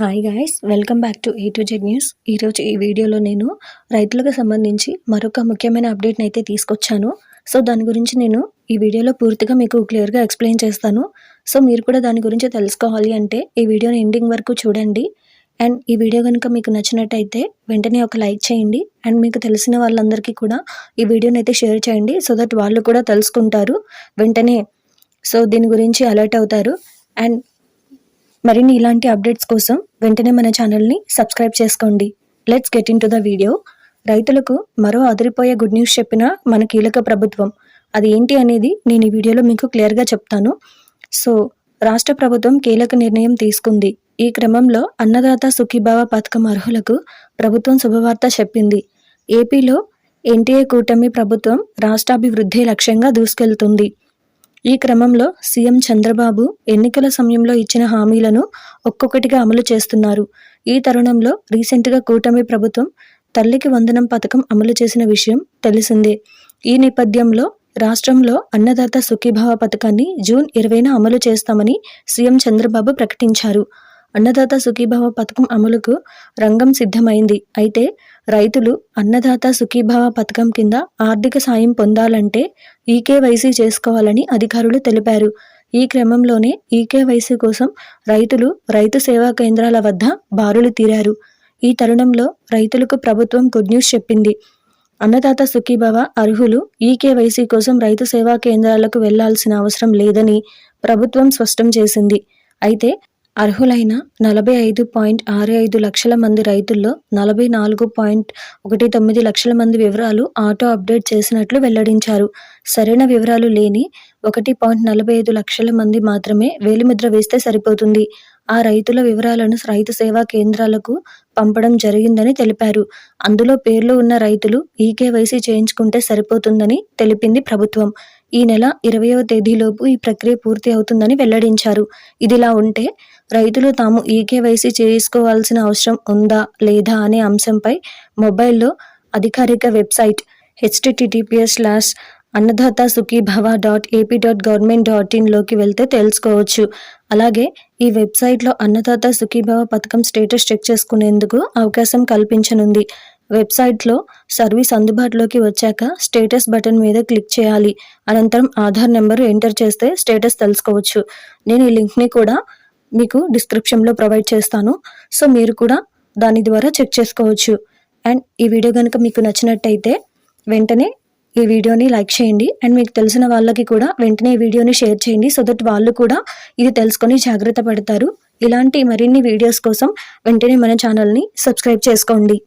Hi guys welcome back to A to Z news ఈరోజు ఈ వీడియోలో నేను రైతులకు సంబంధించి మరొక ముఖ్యమైన అప్డేట్ని అయితే తీసుకొచ్చాను. సో దాని గురించి నేను ఈ వీడియోలో పూర్తిగా మీకు క్లియర్గా ఎక్స్ప్లెయిన్ చేస్తాను. సో మీరు కూడా దాని గురించి తెలుసుకోవాలి అంటే ఈ వీడియోని ఎండింగ్ వరకు చూడండి. అండ్ ఈ వీడియో కనుక మీకు నచ్చినట్టయితే వెంటనే ఒక లైక్ చేయండి. అండ్ మీకు తెలిసిన వాళ్ళందరికీ కూడా ఈ వీడియోని అయితే షేర్ చేయండి. సో దట్ వాళ్ళు కూడా తెలుసుకుంటారు. వెంటనే సో దీని గురించి అలర్ట్ అవుతారు. అండ్ మరిన్ని ఇలాంటి అప్డేట్స్ కోసం వెంటనే మన ఛానల్ని సబ్స్క్రైబ్ చేసుకోండి. Let's get into the video రైతులకు మరో అదిరిపోయే గుడ్ న్యూస్ చెప్పిన మన కీలక ప్రభుత్వం. అది ఏంటి అనేది నేను ఈ వీడియోలో మీకు క్లియర్గా చెప్తాను. సో రాష్ట్ర ప్రభుత్వం కీలక నిర్ణయం తీసుకుంది. ఈ క్రమంలో అన్నదాత సుఖీభావ పథకం అర్హులకు ప్రభుత్వం శుభవార్త చెప్పింది. ఏపీలో ఎన్టీఏ కూటమి ప్రభుత్వం రాష్ట్రాభివృద్ధి లక్ష్యంగా దూసుకెళ్తుంది. ఈ క్రమంలో సీఎం చంద్రబాబు ఎన్నికల సమయంలో ఇచ్చిన హామీలను ఒక్కొక్కటిగా అమలు చేస్తున్నారు. ఈ తరుణంలో రీసెంట్గా కూటమి ప్రభుత్వం తల్లికి వందనం పథకం అమలు చేసిన విషయం తెలిసిందే. ఈ నేపథ్యంలో రాష్ట్రంలో అన్నదాత సుఖీభావ పథకాన్ని జూన్ ఇరవైన అమలు చేస్తామని సీఎం చంద్రబాబు ప్రకటించారు. అన్నదాత సుఖీభావ పథకం అమలుకు రంగం సిద్ధమైంది. అయితే రైతులు అన్నదాత సుఖీభావ పథకం కింద ఆర్థిక సాయం పొందాలంటే ఈకేవైసీ చేసుకోవాలని అధికారులు తెలిపారు. ఈ క్రమంలోనే ఈకేవైసీ కోసం రైతులు రైతు సేవా కేంద్రాల వద్ద బారులు తీరారు. ఈ తరుణంలో రైతులకు ప్రభుత్వం గుడ్ న్యూస్ చెప్పింది. అన్నదాత సుఖీభవ అర్హులు ఈకేవైసీ కోసం రైతు సేవా కేంద్రాలకు వెళ్ళాల్సిన అవసరం లేదని ప్రభుత్వం స్పష్టం చేసింది. అయితే అర్హులైన నలభై ఐదు పాయింట్ ఆరు ఐదు లక్షల మంది రైతుల్లో నలభై నాలుగు పాయింట్ ఒకటి తొమ్మిది లక్షల మంది వివరాలు ఆటో అప్డేట్ చేసినట్లు వెల్లడించారు. సరైన వివరాలు లేని ఒకటి పాయింట్ నలభై ఐదు లక్షల మంది మాత్రమే వేలిముద్ర వేస్తే సరిపోతుంది. ఆ రైతుల వివరాలను రైతు సేవా కేంద్రాలకు పంపడం జరిగిందని తెలిపారు. అందులో పేర్లు ఉన్న రైతులు ఈకేవైసీ చేయించుకుంటే సరిపోతుందని తెలిపింది ప్రభుత్వం. ఈ నెల ఇరవయవ తేదీలోపు ఈ ప్రక్రియ పూర్తి అవుతుందని వెల్లడించారు. ఇదిలా ఉంటే రైతులు తాము ఈకేవైసీ చేసుకోవాల్సిన అవసరం ఉందా లేదా అనే అంశంపై మొబైల్లో అధికారిక website HTTPS slash Annadata Sukhibhava dot AP dot government dot ఇన్లోకి వెళ్తే తెలుసుకోవచ్చు. అలాగే ఈ వెబ్సైట్లో అన్నదాత సుఖీభవ పథకం స్టేటస్ చెక్ చేసుకునేందుకు అవకాశం కల్పించనుంది. వెబ్సైట్లో సర్వీస్ అందుబాటులోకి వచ్చాక స్టేటస్ బటన్ మీద క్లిక్ చేయాలి. అనంతరం ఆధార్ నెంబరు ఎంటర్ చేస్తే స్టేటస్ తెలుసుకోవచ్చు. నేను ఈ లింక్ని కూడా మీకు డిస్క్రిప్షన్లో ప్రొవైడ్ చేస్తాను. సో మీరు కూడా దాని ద్వారా చెక్ చేసుకోవచ్చు. అండ్ ఈ వీడియో కనుక మీకు నచ్చినట్టయితే వెంటనే ఈ వీడియోని లైక్ చేయండి. అండ్ మీకు తెలిసిన వాళ్ళకి కూడా వెంటనే ఈ వీడియోని షేర్ చేయండి. సో దట్ వాళ్ళు కూడా ఇది తెలుసుకొని జాగ్రత్త పడతారు. ఇలాంటి మరిన్ని వీడియోస్ కోసం వెంటనే మన ఛానల్ని సబ్స్క్రైబ్ చేసుకోండి.